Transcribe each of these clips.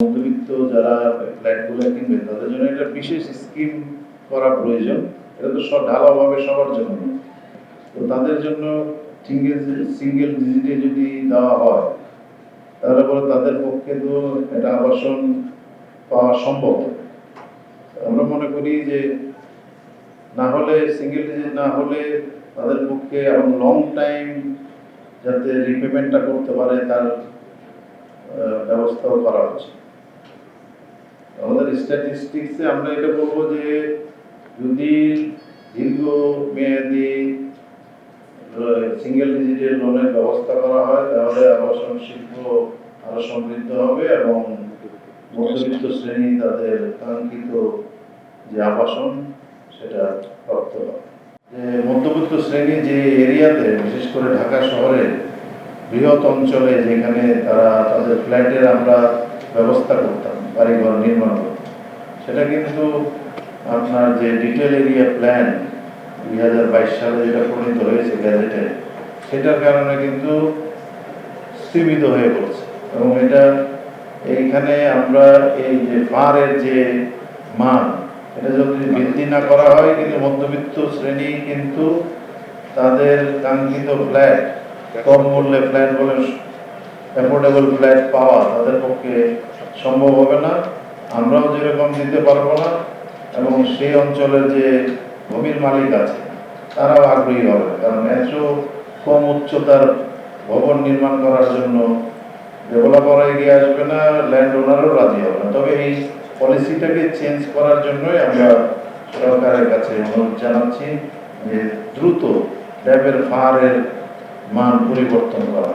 মধ্যবিত্ত যারা ফ্ল্যাটগুলো কিনবে তাদের জন্য একটা বিশেষ স্কিম করা প্রয়োজন। এটা তো সব ঢালাওভাবে সবার জন্য। তো তাদের জন্য সিঙ্গেল সিঙ্গেল ভিজিটে যদি দেওয়া হয়, তাহলে পরে তাদের পক্ষে তো একটা আবাসন পাওয়া সম্ভব। আমরা মনে করি যে না হলে সিঙ্গেল ডিজিট না হলে তাদের পক্ষে এবং লং টাইম যাতে রিপেমেন্টটা করতে পারে তার ব্যবস্থাও করা হচ্ছে আমাদের স্ট্যাটিস্টিক্সে আমরা এটা বলব যে যদি দীর্ঘ মেয়াদি সিঙ্গেল ডিজিটের লোনের ব্যবস্থা করা হয়, তাহলে আবাসন শিল্প আরও সমৃদ্ধ হবে এবং মধ্যবিত্ত শ্রেণি তাদের কাঙ্ক্ষিত যে আবাসন, সেটা প্রাপ্ত হবে। মধ্যবিত্ত শ্রেণি যে এরিয়াতে, বিশেষ করে ঢাকা শহরে, বৃহৎ অঞ্চলে যেখানে তারা তাদের ফ্ল্যাটের আমরা ব্যবস্থা করতাম নির্মাণ করতাম সেটা কিন্তু আপনার যে ডিটেল এরিয়া প্ল্যান দুই হাজার বাইশ সালে যেটা প্রণীত হয়েছে গ্যাজেটে, সেটার কারণে কিন্তু সীমিত হয়ে পড়ছে। এবং এটা এইখানে আমরা এই যে পাহাড়ের যে মান, এটা যদি বৃদ্ধি না করা হয়, কিন্তু মধ্যবিত্ত শ্রেণি কিন্তু তাদের কাঙ্ক্ষিত ফ্ল্যাট কম মূল্যে ফ্ল্যাট বলে অ্যাফোর্ডেবল ফ্ল্যাট পাওয়া তাদের পক্ষে সম্ভব হবে না। আমরাও যেরকম দিতে পারব না, এবং সেই অঞ্চলের যে ভূমির মালিক আছে, তারাও আগ্রহী হবে। কারণ এত কম উচ্চতার ভবন নির্মাণ করার জন্য ডেভেলপার এগিয়ে আসবে না ল্যান্ড ওনারও রাজি হবে না তবে এই পলিসিটাকে চেঞ্জ করার জন্যই আমরা সরকারের কাছে অনুরোধ জানাচ্ছি যে দ্রুত ড্যাবের ফাঁড়ের মান পরিবর্তন করা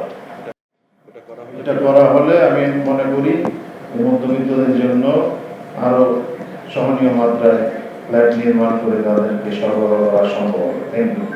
এটা করা হলে আমি মনে করি মধ্যবিত্তদের জন্য আরও সহনীয় মাত্রায় ফ্ল্যাট নির্মাণ করে তাদেরকে সরবরাহ করা সম্ভব। Thank you